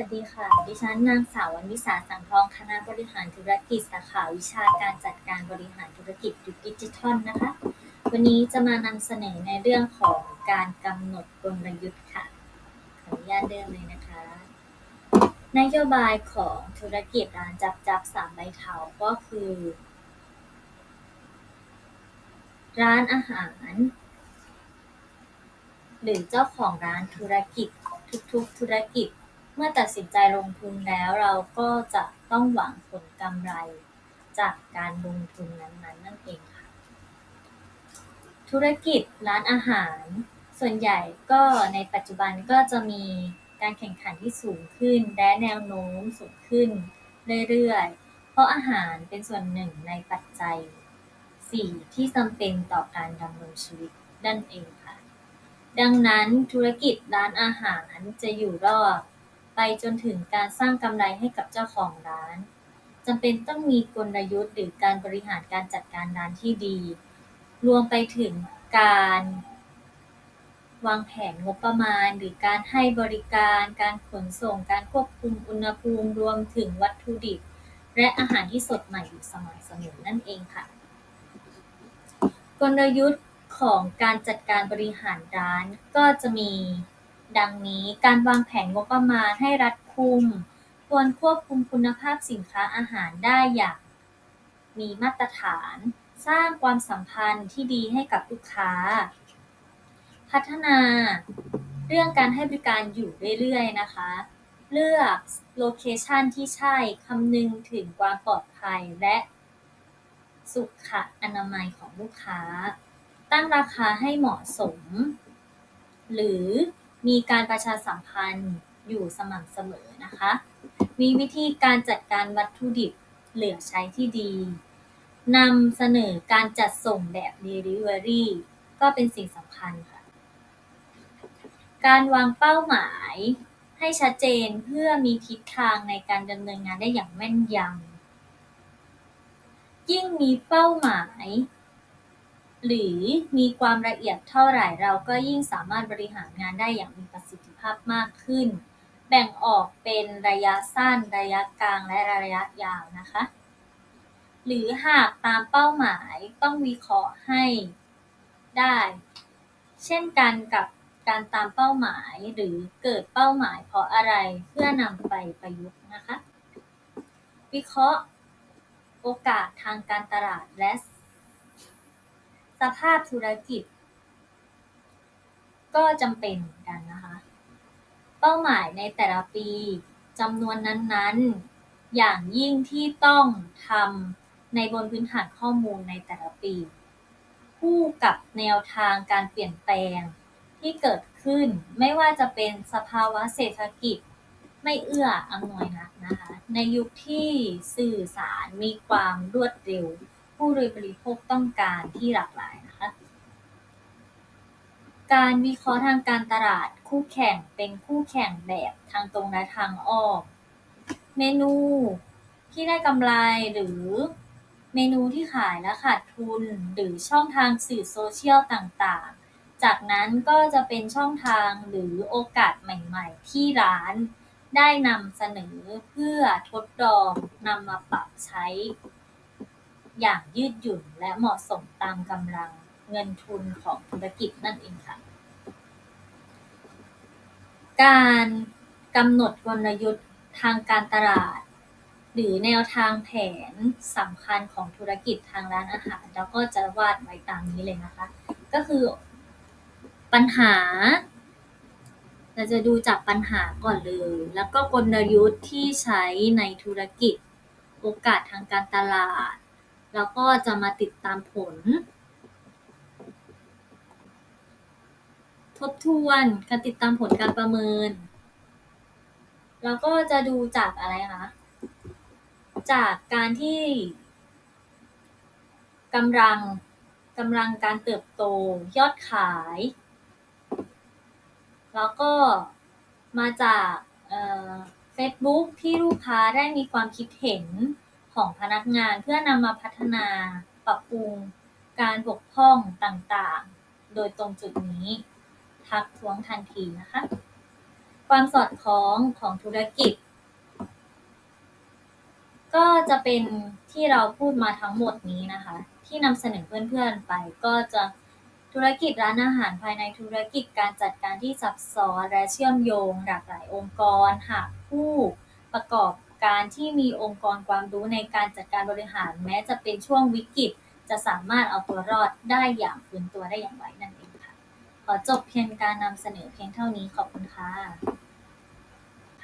วัสดีค่ะ ดิฉันนางสาววรรณวิสาสังทอง คณะบริหารธุรกิจสาขาวิชาการจัดการบริหารธุรกิจยุคดิจิทัลนะคะ วันนี้จะมานำเสนอในเรื่องของการกำหนดกลยุทธ์ค่ะ ขออนุญาตเริ่มเลยนะคะ นโยบายของธุรกิจร้านจับจับสามใบเถาก็คือ ร้านอาหาร หรือเจ้าของร้านธุรกิจทุกๆธุรกิจ เมื่อตัดสินใจลงทุนแล้วเราก็จะต้องหวังผลกำไรจากการลงทุนนั้นๆ นั่นเองค่ะ ธุรกิจร้านอาหาร ส่วนใหญ่ก็ในปัจจุบันก็จะมีการแข่งขันที่สูงขึ้น และแนวโน้มสูงขึ้นเรื่อยๆ เพราะอาหารเป็นส่วนหนึ่งในปัจจัย 4 ที่จำเป็นต่อการดำรงชีวิตนั่นเองค่ะ ดังนั้นธุรกิจร้านอาหารจะอยู่รอด ไปจนถึงการสร้างกำไรให้กับเจ้าของร้านจำเป็นต้องมีกลยุทธ์หรือการบริหารการจัดการร้านที่ดี รวมไปถึงการวางแผนงบประมาณ หรือการให้บริการ การขนส่ง การควบคุมอุณหภูมิ รวมถึงวัตถุดิบ และอาหารที่สดใหม่อยู่สมอเสมอนั่นเองค่ะ กลยุทธ์ของการจัดการบริหารร้านก็จะมี ดังนี้ การวางแผนงบประมาณให้รัดกุม ควรควบคุมคุณภาพสินค้าอาหารได้อย่างมีมาตรฐาน สร้างความสัมพันธ์ที่ดีให้กับลูกค้า พัฒนา เรื่องการให้บริการอยู่เรื่อยๆนะคะ เลือกโลเคชันที่ใช่คำนึงถึงความปลอดภัยและสุขอนามัยของลูกค้า ตั้งราคาให้เหมาะสม หรือ มีการประชาสัมพันธ์อยู่สม่ำเสมอนะคะ มีวิธีการจัดการวัตถุดิบเหลือใช้ที่ดีนำเสนอการจัดส่งแบบ Delivery ก็เป็นสิ่งสำคัญค่ะ การวางเป้าหมายให้ชัดเจนเพื่อมีทิศทางในการดำเนินงานได้อย่างแม่นยำยิ่งมีเป้าหมาย หรือมีความละเอียดเท่าไหร่เราก็ยิ่งสามารถบริหารงานได้อย่างมีประสิทธิภาพมากขึ้น แบ่งออกเป็นระยะสั้น ระยะกลางและระยะยาวนะคะ หรือหากตามเป้าหมายต้องวิเคราะห์ให้ได้ เช่นกันกับการตามเป้าหมายหรือเกิดเป้าหมายเพราะอะไรเพื่อนำไปประยุกต์นะคะ วิเคราะห์ โอกาสทางการตลาดและ สภาพธุรกิจ ก็จำเป็นเหมือนกันนะคะ เป้าหมายในแต่ละปีจำนวนนั้นๆ อย่างยิ่งที่ต้องทำในบนพื้นฐานข้อมูลในแต่ละปี คู่กับแนวทางการเปลี่ยนแปลงที่เกิดขึ้นไม่ว่าจะเป็นสภาวะเศรษฐกิจไม่เอื้ออำนวยนักนะคะ ในยุคที่สื่อสารมีความรวดเร็ว ผู้บริโภคต้องการที่หลากหลายนะคะ การวิเคราะห์ทางการตลาดคู่แข่งเป็นคู่แข่งแบบทางตรงและทางอ้อม เมนูที่ได้กำไรหรือเมนูที่ขายและขาดทุนหรือช่องทางสื่อโซเชียลต่างๆ จากนั้นก็จะเป็นช่องทางหรือโอกาสใหม่ๆ ที่ร้านได้นำเสนอเพื่อทดลองนำมาปรับใช้ อย่างยืดหยุ่นและเหมาะสมตามกำลังเงินทุนของธุรกิจนั่นเองค่ะ การกำหนดกลยุทธ์ทางการตลาด หรือแนวทางแผนสำคัญของธุรกิจทางร้านอาหารเราก็จะวาดไว้ตามนี้เลยนะคะ ก็คือปัญหา เราจะดูจากปัญหาก่อนเลย แล้วก็กลยุทธ์ที่ใช้ในธุรกิจ โอกาสทางการตลาด แล้วก็จะมาติดตามผล ทบทวนการติดตามผลการประเมิน แล้วก็จะดูจากอะไรคะจากการที่กำลังกำลังการเติบโตยอดขาย แล้วก็มาจากเฟซบุ๊กที่ลูกค้าได้มีความคิดเห็น ของพนักงานเพื่อนำมาพัฒนาปรับปรุงการบกพร่องต่างๆ โดยตรงจุดนี้ ทักท้วงทันทีนะคะ ความสอดคล้องของธุรกิจ ก็จะเป็นที่เราพูดมาทั้งหมดนี้นะคะ ที่นำเสนอเพื่อนๆไปก็จะธุรกิจร้านอาหารภายในธุรกิจการจัดการที่ซับซ้อนและเชื่อมโยงหลากหลายองค์กร หากผู้ประกอบ การที่มีองค์กรความรู้ในการจัดการบริหาร แม้จะเป็นช่วงวิกฤต จะสามารถเอาตัวรอดได้อย่างฟื้นตัวได้อย่างไวนั่นเองค่ะ ขอจบเพียงการนำเสนอเพียงเท่านี้ขอบคุณค่ะ